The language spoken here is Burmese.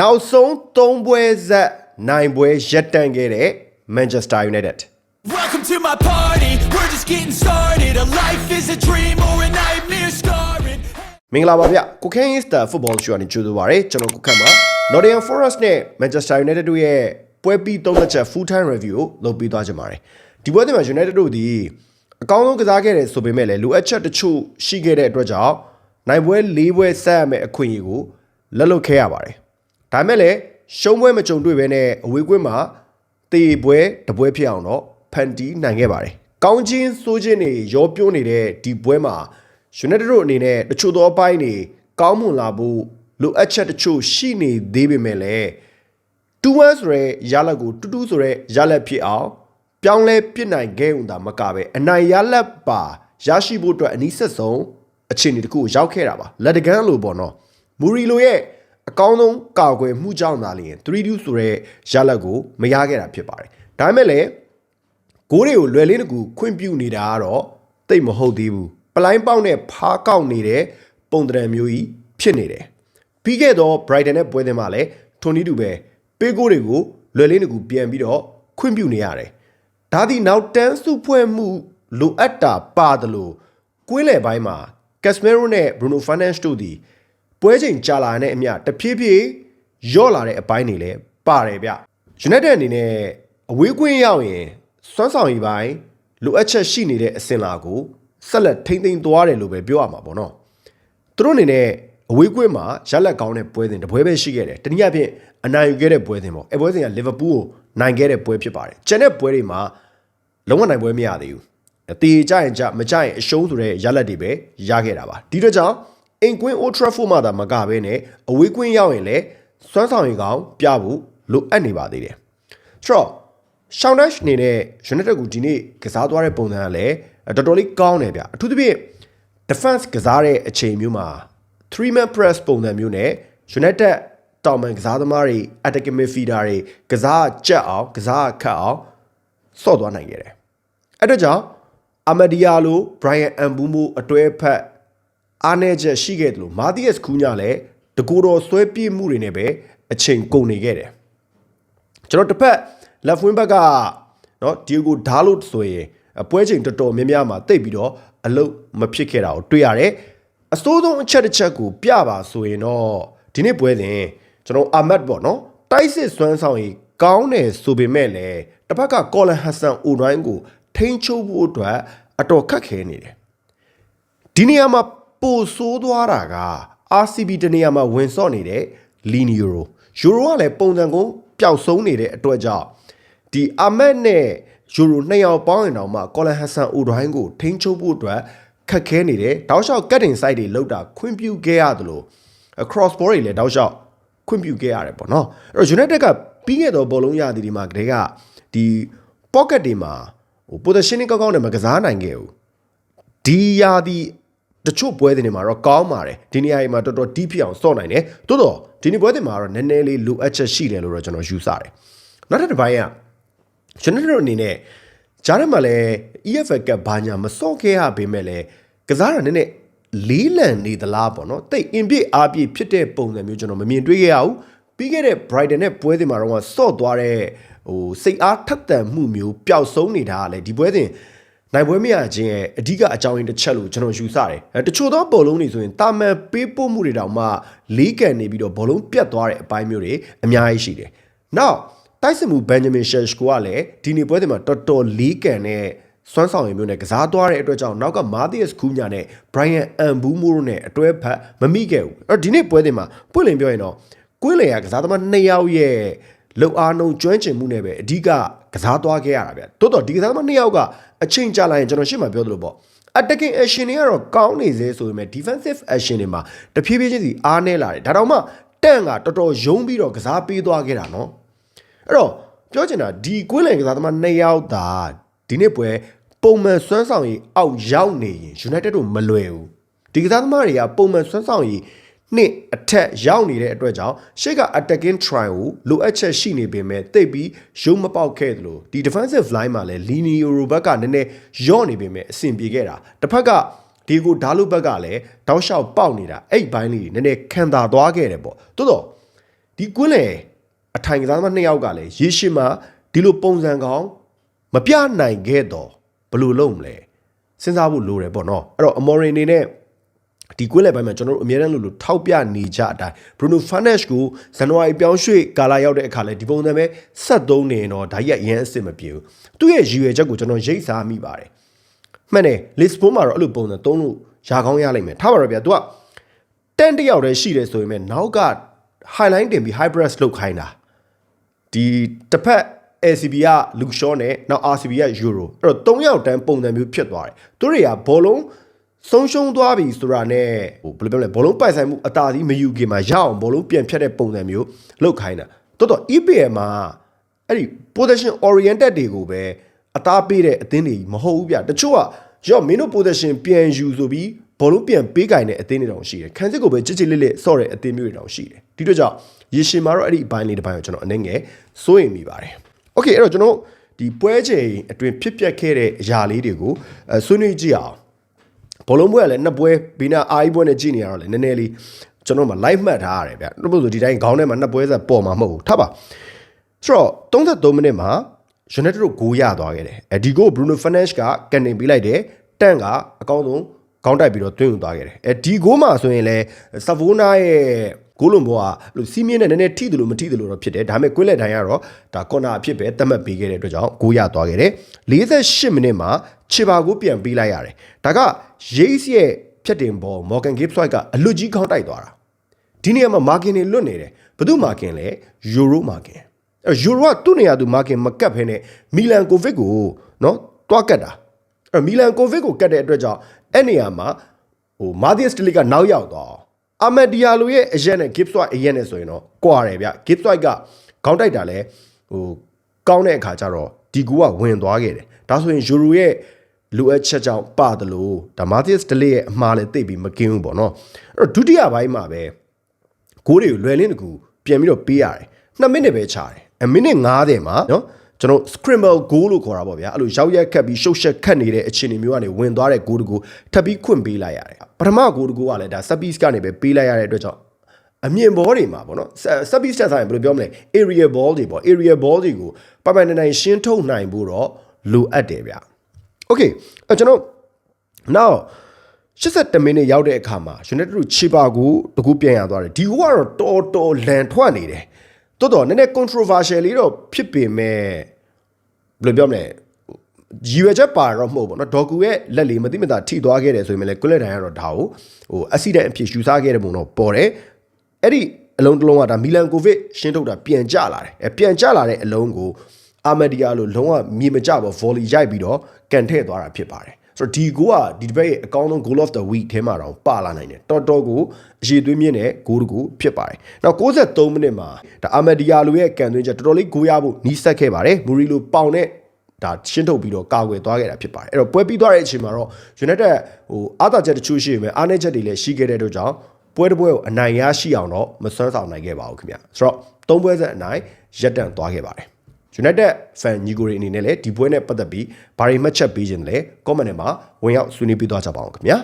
နောက်ဆုံး၃ပွဲဆက်နိုင်ပွဲရပ်တန့်ခဲ့တဲ့ Manchester United Welcome to my party. We're just getting started. A life is a dream or a nightmare scarring. မင်္ဂလာပါဗျကိုခင်း Star Football Show ကနေကြိုဆိုပါရစေကျွန်တော်ကိုခန့်ပါ Nottingham Forest နဲ့ Manchester United တို့ရဲ့ပွဲပြီးသုံးသက်ချက် full time review ကိုလုပ်ပြီးသွားကြပါတယ်ဒီပွဲတွေမှာ United တို့ဒီအကောင်းဆုံးကစားခဲ့တယ်ဆိုပေမဲ့လည်းလိုအပ်ချက်တချို့ရှိခဲ့တဲ့အတွက်ကြောင့်နိုင်ပွဲ၄ပွဲဆက်ရမယ့်အခွင့်အရေးကိုလက်လွတ်ခဲ့ရပါတယ် ဒါပေမဲ့လည်းရှုံးပွဲမကြုံတွေ့ဘဲနဲ့အဝေးကွင်းမှာတေပွဲတပွဲဖြစ်အောင်တော့ဖန်တီးနိုင်ခဲ့ပါတယ်ကောင်းချင်းစိုးချင်းတွေရောပြိုးနေတဲ့ဒီပွဲမှာ United တို့အနေနဲ့တချို့သောအပိုင်းတွေကောင်းမွန်လာဖို့လိုအပ်ချက်တချို့ရှိနေသေးပေမဲ့လည်း2-1ဆိုတဲ့ရလဒ်ကိုတူတူဆိုတဲ့ရလဒ်ဖြစ်အောင်ပြောင်းလဲပြစ်နိုင်ခဲ့ုံသာမကပဲအနိုင်ရလဒ်ပါရရှိဖို့အတွက်အနည်းဆက်ဆုံးအခြေအနေတစ်ခုကိုရောက်ခဲ့တာပါလက်တကန်းလိုပေါ့နော်မူရီလိုရဲ့ အကောင်းဆုံးကာကွယ်မှုကြောင့်သာလျှင်3-2ဆိုတဲ့ရလဒ်ကိုမရခဲ့တာဖြစ်ပါတယ်ဒါပေမဲ့လည်းဂိုးတွေကိုလွယ်လေးတကူခွင့်ပြုနေတာကတော့တိတ်မဟုတ်သေးဘူးပလိုင်းပေါက်နဲ့ဖားကောက်နေတဲ့ပုံတံမျိုးကြီးဖြစ်နေတယ်ပြီးခဲ့တော့ Brighton နဲ့ပွဲတင်မှာလည်းထွန်နီတူပဲပေးကိုတွေကိုလွယ်လေးတကူပြန်ပြီးတော့ခွင့်ပြုနေရတယ်ဒါဒီနောက်တန်းစုဖွဲ့မှုလိုအပ်တာပါတယ်လို့ကွင်းလယ်ပိုင်းမှာ Casemiro နဲ့ Bruno Fernandes တို့ဒီ ပွဲချိန်ကြာလာတဲ့အမျှတဖြည်းဖြည်းယော့လာတဲ့အပိုင်းတွေလည်းပါတယ်ဗျ United အနေနဲ့အဝေးကွင်းရောက်ရင်စွမ်းဆောင်ရည်ပိုင်းလိုအပ်ချက်ရှိနေတဲ့အစင်လာကိုဆက်လက်ထိမ့်သိမ်းသွားတယ်လို့ပဲပြောရမှာပေါ့နော်သူတို့အနေနဲ့အဝေးကွင်းမှာရလက်ကောင်းတဲ့ပွဲစဉ်တစ်ပွဲပဲရှိခဲ့တယ်တနည်းအားဖြင့်အနိုင်ယူခဲ့တဲ့ပွဲစဉ်ပေါ့အဲပွဲစဉ်ကလီဗာပူးကိုနိုင်ခဲ့တဲ့ပွဲဖြစ်ပါတယ်ကျန်တဲ့ပွဲတွေမှာလုံးဝနိုင်ပွဲမရသေးဘူးအတေကြရင်ကြမကြရင်အရှုံးဆိုတဲ့ရလက်တွေပဲရခဲ့တာပါဒီတော့ကြောင့် အင်ကွင်း Old Trafford မှာသာမကဘဲနဲ့အဝေးကွင်းရောက်ရင်လည်းစွမ်းဆောင်ရည်ကောင်းပြဖို့လိုအပ်နေပါသေးတယ်ဆိုတော့ရှောင်းဒက်ရှ်အနေနဲ့ United ကိုဒီနေ့ကစားသွားတဲ့ပုံစံကလည်းတော်တော်လေးကောင်းတယ်ဗျအထူးသဖြင့် defense ကစားတဲ့အချိန်မျိုးမှာ3 man press ပုံစံမျိုးနဲ့ United တောင်ပန်ကစားသမားတွေ attacking midfielder တွေကစားကြက်အောင်ကစားခတ်အောင်စော့သွားနိုင်ခဲ့တယ်အဲ့တော့ကြောင့်အမဒီယာလို Brian Ambumo အတွဲဖက် အားနည်းချက်ရှိခဲ့တယ်လို့မာတီးယက်စ်ကူးညာလည်းတကူတော်ဆွဲပြေးမှုတွေနဲ့ပဲအချိန်ကုန်နေခဲ့တယ်ကျွန်တော်တစ်ဖက် left wing back ကနော်ဒီကိုဓာလို့ဆိုရင်ပွဲချိန်တော်တော်များများမှာတိတ်ပြီးတော့အလုတ်မဖြစ်ခဲ့တာကိုတွေ့ရတယ်အစိုးဆုံးအချက်တစ်ချက်ကိုပြပါဆိုရင်တော့ဒီနေ့ပွဲစဉ်ကျွန်တော်အာမတ်ပေါ့နော်တိုက်စစ်စွမ်းဆောင်ရေးကောင်းတယ်ဆိုပေမဲ့လည်းတစ်ဖက်ကကော်လန်ဟတ်ဆန်အိုဒိုင်းကိုထိန်းချုပ်ဖို့အတွက်အတော်ခက်ခဲနေတယ်ဒီနေရာမှာ ပိုဆိုးသွားတာက RCB တနေရာမှာဝင်ဆော့နေတဲ့လီနီယိုရိုယူရိုကလည်းပုံစံကုန်ပျောက်ဆုံးနေတဲ့အတွက်ကြောင့်ဒီအမက်နဲ့ယူရိုနှစ်ယောက်ပေါင်းရင်တော့မှကော်လန်ဟတ်ဆန်အိုဒိုင်းကိုထိန်းချုပ်ဖို့အတွက်ခက်ခဲနေတယ်တောက်လျှောက်ကတ်တင် site တွေလောက်တာခွင့်ပြုခဲ့ရတယ်လို့ cross ball တွေလည်းတောက်လျှောက်ခွင့်ပြုခဲ့ရတယ်ပေါ့နော်အဲ့တော့ United ကပြီးခဲ့တော့ဘောလုံးရသည်ဒီမှာကတည်းကဒီ pocket တွေမှာဟို positioning ကောင်းကောင်းနဲ့မကစားနိုင်ခဲ့ဘူးဒီယာဒီ တချို့ပွဲတွေမှာတော့ကောင်းပါတယ်ဒီနေရာကြီးမှာတော်တော် deep ဖြစ်အောင်စော့နိုင်တယ်တိုးတော့ဒီနေ့ပွဲတွေမှာတော့နည်းနည်းလေးလိုအပ်ချက်ရှိတယ်လို့တော့ကျွန်တော်ယူဆတယ်နောက်တစ်တစ်ပိုင်းကကျွန်တော်တို့အနေနဲ့ဂျားထဲမှာလည်း EFL ကဘာညာမစော့ခဲ့ရပေမဲ့လည်းကစားတာနည်းနည်းလေးလံနေသလားပေါ့နော်တိတ်အင်ပြည့်အားပြည့်ဖြစ်တဲ့ပုံစံမျိုးကျွန်တော်မမြင်တွေ့ခဲ့ရဘူးပြီးခဲ့တဲ့ Brighton နဲ့ပွဲတွေမှာတော့စော့သွားတဲ့ဟိုစိတ်အားထက်သန်မှုမျိုးပျောက်ဆုံးနေတာကလည်းဒီပွဲစဉ် နိုင်ပွဲမရခြင်းရဲ့အဓိကအကြောင်းရင်းတစ်ချက်လို့ကျွန်တော်ယူဆတယ်အဲတချို့သောဘောလုံးတွေဆိုရင်တာမန်ပေးပို့မှုတွေတောင်မှလေးကန်နေပြီးတော့ဘောလုံးပြတ်သွားတဲ့အပိုင်းမျိုးတွေအများကြီးရှိတယ်။ Now တိုက်စစ်မှုဘန်ဂျမင်ရှက်ရှ်ကိုကလည်းဒီနေ့ပွဲတွေမှာတော်တော်လေးကန်တဲ့စွမ်းဆောင်ရည်မျိုးနဲ့ကစားသွားတဲ့အတွက်ကြောင့်နောက်ကမာသီယက်စ်ကူးညာနဲ့ Brian Ambumo တို့နဲ့အတွဲဖက်မမိခဲ့ဘူး။အဲ့တော့ဒီနေ့ပွဲတွေမှာပွင့်လင်းပြောရင်တော့ကွင်းလေရကစားသမားနှစ်ယောက်ရဲ့လုံအားနှုံကျွမ်းကျင်မှုနဲ့ပဲအဓိက ကစားသွားခဲ့ရတာဗျ။တိုးတော့ဒီကစားသမားနှစ်ယောက်ကအချိန်ကြာလာရင်ကျွန်တော်ရှေ့မှာပြောသလိုပေါ့ attacking action တွေကတော့ကောင်းနေစေဆိုပေမဲ့ defensive action တွေမှာတဖြည်းဖြည်းချင်းစီအားနည်းလာတယ်။ဒါတောင်မှတန့်ကတော်တော်ယုံပြီးတော့ကစားပေးသွားခဲ့တာနော်။အဲ့တော့ပြောချင်တာဒီကွင်းလန်ကစားသမားနှစ်ယောက်သာဒီနေ့ပွဲပုံမှန်စွမ်းဆောင်ရည်အောက်ရောက်နေရင် United တို့မလွယ်ဘူးဒီကစားသမားတွေကပုံမှန်စွမ်းဆောင်ရည် နှစ်အထက်ရောက်နေတဲ့အတွက်ကြောင့်ရှေ့က attacking try ကိုလိုအပ်ချက်ရှိနေပေမဲ့တိတ်ပြီးရုံးမပေါက်ခဲ့သလိုဒီ defensive line မှာလည်း Linio Robert ကနည်းနည်းယော့နေပေမဲ့အဆင်ပြေခဲ့တာတစ်ဖက်ကဒီကိုဓာလုဘက်ကလည်းတောက်လျှောက်ပေါက်နေတာအဲ့ဘိုင်းလေးနည်းနည်းခံသာသွားခဲ့တယ်ပေါ့တိုးတော့ဒီကွင်းလေအထိုင်ကစားသမားနှစ်ယောက်ကလည်းရေရှည်မှာဒီလိုပုံစံကောင်းမပြနိုင်ခဲ့တော့ဘယ်လိုလုပ်မလဲစဉ်းစားဖို့လိုတယ်ပေါ့နော်အဲ့တော့အမော်ရီအနေနဲ့ ဒီကွင်းလေပိုင်းမှာကျွန်တော်တို့အများတန်းလို့လို့ထောက်ပြနေကြအတိုင်း Bruno Fernandes ကိုဇန်နဝါရီပြောင်းရွှေ့ကာလာရောက်တဲ့အခါလဲဒီပုံစံပဲဆက်သုံးနေရင်တော့ဒါကြီးကအရင်အစ်စ်မပြေဘူးသူ့ရဲ့ရည်ရွယ်ချက်ကိုကျွန်တော်ရိတ်စားမိပါတယ်မှန်တယ်လစ်ဘွန်းမှာတော့အဲ့လိုပုံစံသုံးလို့ရာကောင်းရလိမ့်မယ်ထားပါတော့ဗျာ तू ကတန်တယောက်တည်းရှိတယ်ဆိုရင်ပဲနောက်က highline တင်ပြီး high press လုပ်ခိုင်းတာဒီတစ်ဖက် ACB က Luke Shaw နဲ့နောက် RCB က Euro အဲ့တော့၃ယောက်တန်းပုံစံမျိုးဖြစ်သွားတယ်သူတွေကဘောလုံး ဆုံးရှုံးသွားပြီဆိုတာနဲ့ဟိုဘယ်လိုပြောမလဲဘောလုံးပိုက်ဆိုင်မှုအသာစီးမယူခင်မှာရအောင်ဘောလုံးပြန်ဖြတ်တဲ့ပုံစံမျိုးလုပ်ခိုင်းတာတော်တော် EPL မှာအဲ့ဒီ position oriented တွေကိုပဲအသားပေးတဲ့အသင်းတွေမဟုတ်ဘူးဗျတချို့ကရော့မင်းတို့ position ပြန်ယူဆိုပြီးဘောလုံးပြန်ပေးကင်တဲ့အသင်းတွေတောင်ရှိတယ်ခန်းစစ်ကိုပဲကြစ်ကြစ်လေးလေးဆော့တဲ့အသင်းမျိုးတွေတောင်ရှိတယ်ဒီတော့ကြောင့်ရေရှည်မှာတော့အဲ့ဒီအပိုင်းလေးတစ်ပိုင်းကိုကျွန်တော်အနေငယ်စိုးရိမ်မိပါတယ်โอเคအဲ့တော့ကျွန်တော်ဒီပွဲချိန်အတွင်းဖြစ်ပျက်ခဲ့တဲ့အရာလေးတွေကိုအဲဆွေးနွေးကြည့်အောင် ဘောလုံးပွဲကလည်းနှစ်ပွဲဘီနာအာအီပွဲနဲ့ကြည့်နေရတော့လေနည်းနည်းလေးကျွန်တော်မှ live မှတ်ထားရတယ်ဗျ။ဘာလို့လဲဆိုဒီတိုင်းခေါင်းထဲမှာနှစ်ပွဲဆက်ပေါ်မှာမဟုတ်ဘူး။ထားပါ။ဆိုတော့33မိနစ်မှာ United တို့ဂိုးရသွားခဲ့တယ်။အဲဒီဂိုး Bruno Fernandes ကကန်တင်ပေးလိုက်တယ်။တန့်ကအကောင်းဆုံးခေါင်းတိုက်ပြီးတော့တွင်းယူသွားခဲ့တယ်။အဲဒီဂိုးမှာဆိုရင်လဲဆဗိုနာရဲ့ ဂိုးလုံးဘောကလို့စီးမြင့်နဲ့နည်းနည်းထိတယ်လို့မထိတယ်လို့တော့ဖြစ်တယ်။ဒါပေမဲ့ကွင်းလက်တိုင်းကတော့ဒါကော်နာအဖြစ်ပဲသတ်မှတ်ပေးခဲ့တဲ့အတွက်ကြောင့်ဂိုးရသွားခဲ့တယ်။48မိနစ်မှာချေပါကိုပြန်ပေးလိုက်ရတယ်။ဒါက Yates ရဲ့ဖြတ်တင်ဘော Morgan Gibbs White ကအလွတ်ကြီးခေါင်းတိုက်သွားတာ။ဒီနေရာမှာ margin တွေလွတ်နေတယ်။ဘယ်သူ margin လဲ Euro margin ။အဲ Euro ကသူ့နေရာသူ margin မကတ်ဖ ೇನೆ မီလန်ကိုဗစ်ကိုနော်တွားကတ်တာ။အဲမီလန်ကိုဗစ်ကိုကတ်တဲ့အတွက်ကြောင့်အဲ့နေရာမှာဟိုမာသီယက်စတလီကနောက်ရောက်သွား အောင်အာမက်ဒီယာလိုရဲ့အရက်နဲ့ Gibbs White အရက်နဲ့ဆိုရင်တော့ကွာတယ်ဗျ Gibbs White ကခေါင်းတိုက်တာလဲဟိုကောင်းတဲ့အခါကျတော့ဒီကူကဝင်သွားခဲ့တယ်ဒါဆိုရင် Euro ရဲ့လိုအပ်ချက်ကြောင့်ပါတယ်လို့ဒါမာသီယက်စတလီရဲ့အမှားလဲသိပြီးမကင်းဘူးပေါ့နော်အဲ့တော့ဒုတိယပိုင်းမှာပဲဂိုးတွေကိုလွယ်လင်းတကူပြန်ပြီးတော့ပေးရတယ်2မိနစ်ပဲချတယ်အမိနစ်90မှာနော် ကျွန်တော် scramble goal လို့ခေါ်တာပေါ့ဗျာအဲ့လိုရောက်ရက်ခတ်ပြီးရှုပ်ရှက်ခတ်နေတဲ့အခြေအနေမျိုးကနေဝင်သွားတဲ့ဂိုးတကူထပ်ပြီးခွင့်ပေးလိုက်ရတယ်ပထမဂိုးတကူကလည်းဒါ set piece ကနေပဲပေးလိုက်ရတဲ့အတွက်ကြောင့်အမြင့်ဘောတွေမှာပေါ့နော် set piece တက်ဆိုင်ဘယ်လိုပြောမလဲ area ball တွေပေါ့ area ball တွေကိုပိုင်ပိုင်နိုင်နိုင်ရှင်းထုတ်နိုင်ဖို့တော့လိုအပ်တယ်ဗျ okay အဲ့ကျွန်တော် now 82မိနစ်ရောက်တဲ့အခါမှာ United တို့ချီပါကိုတကူပြန်ရသွားတယ်ဒီကတော့တော်တော်လန်ထွက်နေတယ် တော်တော်နည်းနည်း controversial လေးတော့ဖြစ်ပေမဲ့ဘယ်လိုပြောမလဲရည်ရွယ်ချက်ပါတော့မဟုတ်ဘူးเนาะဒေါ်ကူရဲ့လက်လေးမသိမသာထိသွားခဲ့တယ်ဆိုရင်လည်းကွလက်တိုင်းကတော့ဒါကိုဟိုအက်ဆီဒန့်အဖြစ်ယူဆခဲ့တဲ့ပုံတော့ပေါ်တယ်အဲ့ဒီအလုံးတစ်လုံးကဒါမီလန်ကိုဗစ်ရှင်းထုတ်တာပြန်ကျလာတယ်အဲပြန်ကျလာတဲ့အလုံးကိုအာမဒီယာလိုလုံးဝမြေမကျဘော volley ရိုက်ပြီးတော့ကန်ထည့်သွားတာဖြစ်ပါတယ် ဆိုတော့ဒီကိုကဒီတစ်ပတ်ရဲ့အကောင်းဆုံး goal of the week ထဲမှာတော့ပါလာနိုင်တယ်တော်တော်ကိုအရေးသွင်းမြင့်တဲ့ goal တကူဖြစ်ပါတယ်နောက်63မိနစ်မှာဒါအာမဒီယာလိုရဲ့ကန်သွင်းချက်တော်တော်လေးဂိုးရဖို့နီးစပ်ခဲ့ပါတယ်မူရီလိုပေါင်တဲ့ဒါရှင်းထုတ်ပြီးတော့ကာကွယ်သွားခဲ့တာဖြစ်ပါတယ်အဲ့တော့ပွဲပြီးသွားတဲ့အချိန်မှာတော့ United ဟိုအာသာချက်တချို့ရှိပေမဲ့အားနည်းချက်တွေလည်းရှိခဲ့တဲ့အတွက်ကြောင့်ပွဲတစ်ပွဲကိုအနိုင်ရရှိအောင်တော့မစွမ်းဆောင်နိုင်ခဲ့ပါဘူးခင်ဗျဆိုတော့သုံးပွဲဆက်အနိုင်ရပ်တန့်သွားခဲ့ပါတယ် United fan ညီကိုတွေအနေနဲ့လည်းဒီပွဲနဲ့ပတ်သက်ပြီးဘာတွေမှတ်ချက်ပေးခြင်းလဲ comment ထဲမှာဝင်ရောက်ဆွေးနွေးပေးသွားကြပါအောင်ခင်ဗျာ